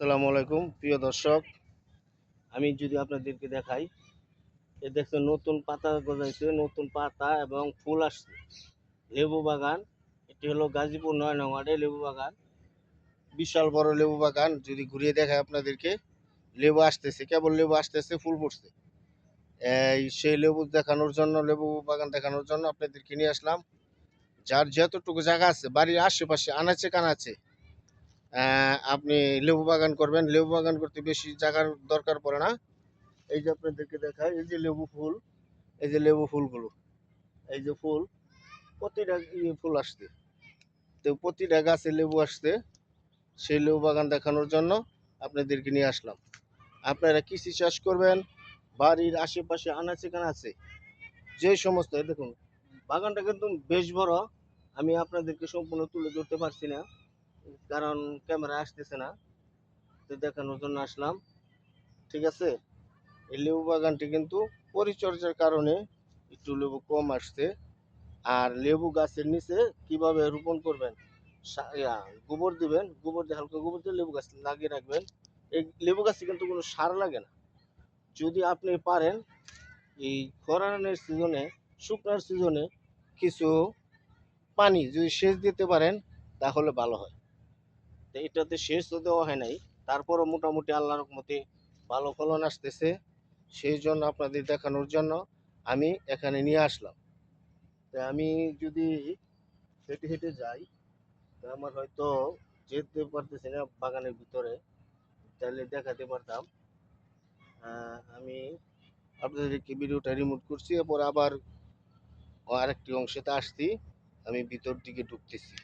আসসালামু আলাইকুম, প্রিয় দর্শক। আমি যদি আপনাদেরকে দেখাই, এ দেখছেন নতুন পাতা গজাইছে, নতুন পাতা এবং ফুল আসছে। লেবু বাগান, এটি হলো গাজীপুর নয় লেবু বাগান। বিশাল বড় লেবু বাগান, যদি ঘুরিয়ে দেখায় আপনাদেরকে, লেবু আসতেছে, কেবল লেবু আসতেছে, ফুল পড়ছে এই সেই লেবু দেখানোর জন্য, লেবু বাগান দেখানোর জন্য আপনাদেরকে নিয়ে আসলাম। যার যতটুকু জায়গা আছে, বাড়ির আশেপাশে, আনাচে কানাচে আপনি লেবু বাগান করবেন। লেবু বাগান করতে বেশি জায়গার দরকার পড়ে না। এই যে আপনাদেরকে দেখায় এই যে লেবু ফুল, এই যে লেবু ফুলগুলো, এই যে ফুল, প্রতিটা ইয়ে ফুল আসতে তো প্রতিটা গাছে লেবু আসতে সেই লেবু বাগান দেখানোর জন্য আপনাদেরকে নিয়ে আসলাম। আপনারা কৃষি চাষ করবেন, বাড়ির আশেপাশে আনা আনাচে কানাচে, যে সমস্ত, দেখুন, বাগানটা কিন্তু বেশ বড়, আমি আপনাদেরকে সম্পূর্ণ তুলে ধরতে পারছি না। কারণ ক্যামেরা আসতেছে না। তো দেখানোর জন্য আসলাম। ঠিক আছে? এই লেবু বাগানটি কিন্তু পরিচর্যার কারণে একটু লেবু কম আসছে। আর লেবু গাছের নিচে কীভাবে রোপণ করবেন? গোবর দিবেন। গোবর দিয়ে হালকা গোবর দিয়ে লেবু গাছ লাগিয়ে রাখবেন। এই লেবু গাছে কিন্তু কোনো সার লাগে না। যদি আপনি পারেন, এই খরানের সিজনে, শুকনার সিজনে কিছু পানি যদি সেচ দিতে পারেন, তাহলে ভালো হয়। এটাতে শেষ তো দেওয়া হয় নাই, তারপরও মোটামুটি আল্লাহর মতে ভালো ফলন আসতেছে। সেই জন্য আপনাদের দেখানোর জন্য আমি এখানে নিয়ে আসলাম। তো আমি যদি হেঁটে হেঁটে যাই, তো আমার হয়তো যেতে পারতেছি না বাগানের ভিতরে, তাহলে দেখাতে পারতাম। আমি আপনাদেরকে ভিডিওটা রিমোট করছি, এরপর আবার আরেকটি অংশেতে আসছি, আমি ভিতর দিকে ঢুকতেছি।